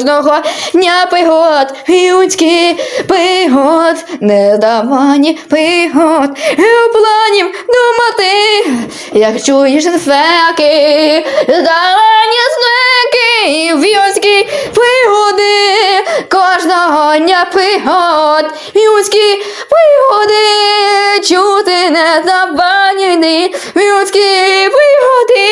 кожного дня пригод, людські пригод, нездавані пригод, і планів думати, як чуєш феки, здарені знаки, в'юнські пригоди, кожного дня пригод, людські пригоди, чути нездавані людські пригоди,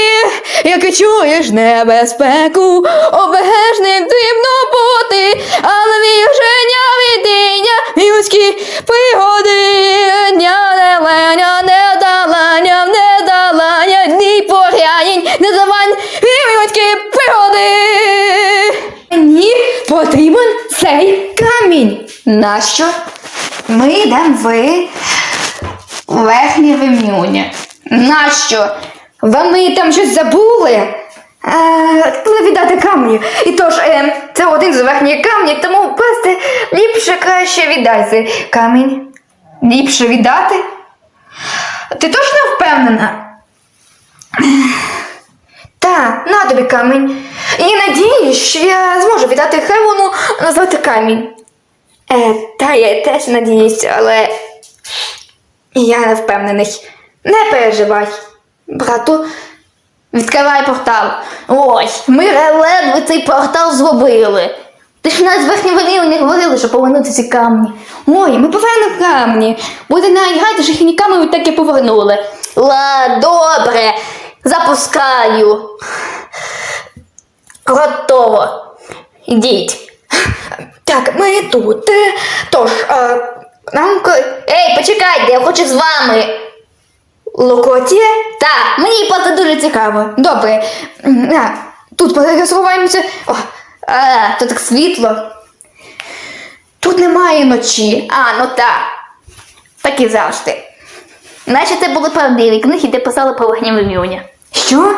як чуєш небезпеку, обережним дивно бути, але віження відіння, людські пригоди, Нащо? Ми йдемо в верхнє вим'юння. Нащо? Вони там щось забули? Е, коли віддати камні. І тож, е, це один з верхніх камнів, тому просто ліпше краще віддай цей камінь. Ліпше віддати? Ти точно впевнена? Та, на тобі камінь. І надіюсь, що я зможу віддати Хевону назвати камінь. Е, та я теж надіюсь, але я не впевнений. Не переживай, брату. Відкривай портал. Ой, ми ледве цей портал зробили. Ти ж навіть з верхнього рівня говорили, що повернути ці камні. Ой, ми повернемо камні. Буде найгайде, що їхні камні ви таки повернули. Ла, добре, запускаю. Готово. Ідіть. Так, ми тут. Тож, а, нам. Ей, почекайте, я хочу з вами. Локотія? Так, мені просто дуже цікаво. Добре. Тут пересуваємося. А, тут так світло. Тут немає ночі. А, ну так. Так і завжди. Наче це були правдиві книги, де писали про вогневе вміння. Що?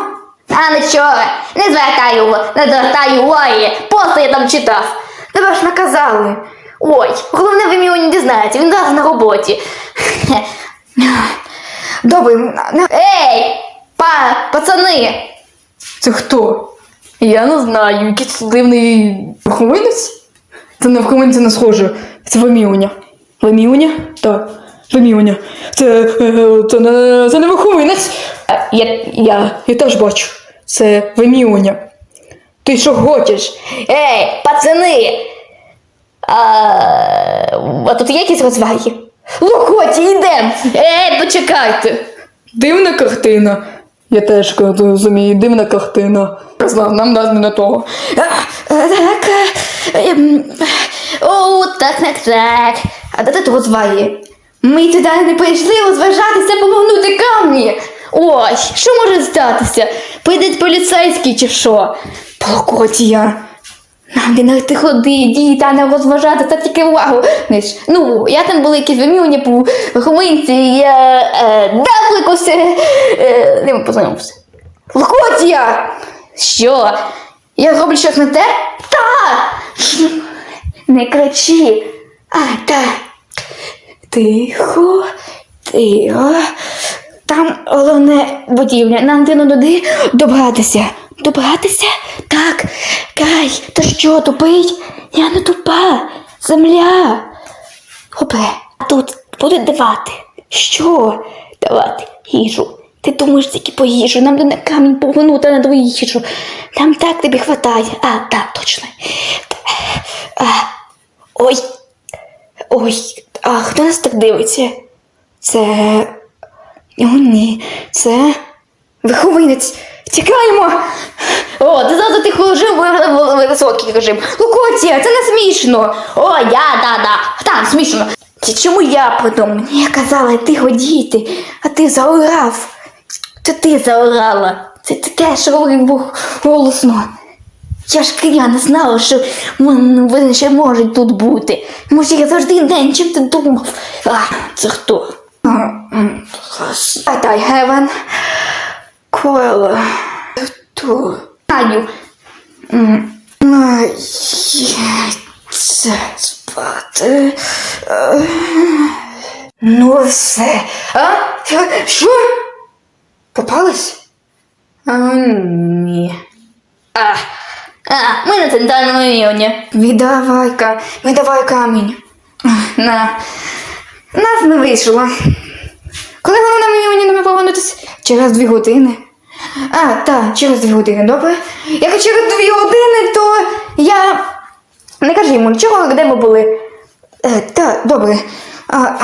А нічого, не звертаю, не звертаю уваги, просто я там читав. Тебе ж наказали. Ой, головне ви мені не дізнається, він зараз на роботі. Добре, на- ей, па, пацани! Це хто? Я не знаю, якийсь дивний верховинець? Це не верховинець не схоже. Це вимілення. Вимілення? Так, вимілення. Це, е, це, не, це не верховинець. Е, Я, я, я теж бачу. Це вимілення. Ти що хочеш? Ей, пацани! А, а тут є якісь розваги? Лохоті, йдем! Ей, почекайте! Дивна картина. Я теж розумію, дивна картина. Нам нас не того. Так. ем, О, так, так, так. А де тут розваги? Ми туди не прийшли розважатися, повернути камні. Ой, що може статися? Прийде поліцейський чи що? Прокотія. Нам не ти ходи, діти, а не розважати, та тільки увагу. Знаєш, ну, я там були якісь вимірювання по хвилинці, я е, давликався, е, не познайомився. Локотія! Що? Я роблю щось не те? Та! Не кричи. А, та. Тихо, тихо. Там головне будівля. Нам треба туди добратися. Добратися? Так. Кай, та що, тупий? Я не тупа. Земля. Добре, а тут будуть давати. Що? Давати їжу. Ти думаєш тільки по їжу, нам не камінь повернути, а не твою їжу. Нам так тобі хватає. А, так, точно. А, ой. Ой, а хто нас так дивиться? Це. О, ні, це виховинець. Тікаємо! О, ти завжди тихо режим, високий режим. Лукотія, це не смішно. О, я, да, да. Там смішно. Чи чому я придумав? Мені казала тихо діти, а ти заорав. Це ти заорала. Це ти теж гу- голосно. Я ж я не знала, що вони ще можуть тут бути. Може, я завжди день, чим ти думав? А, це хто? А дай Гевен. Кола. Хто? Аню. Ай, Це спати. Е, Ну, все. А? Що? Попались? А, ні. А, а, ми на центральному районі. Віддавай, ка... віддавай камінь. На. Нас не вийшло. Коли вона мені не повернутися? Через дві години. А, так, через дві години, добре. Як через дві години, то я. Не кажи йому нічого, де ми були. Е, так, добре. А,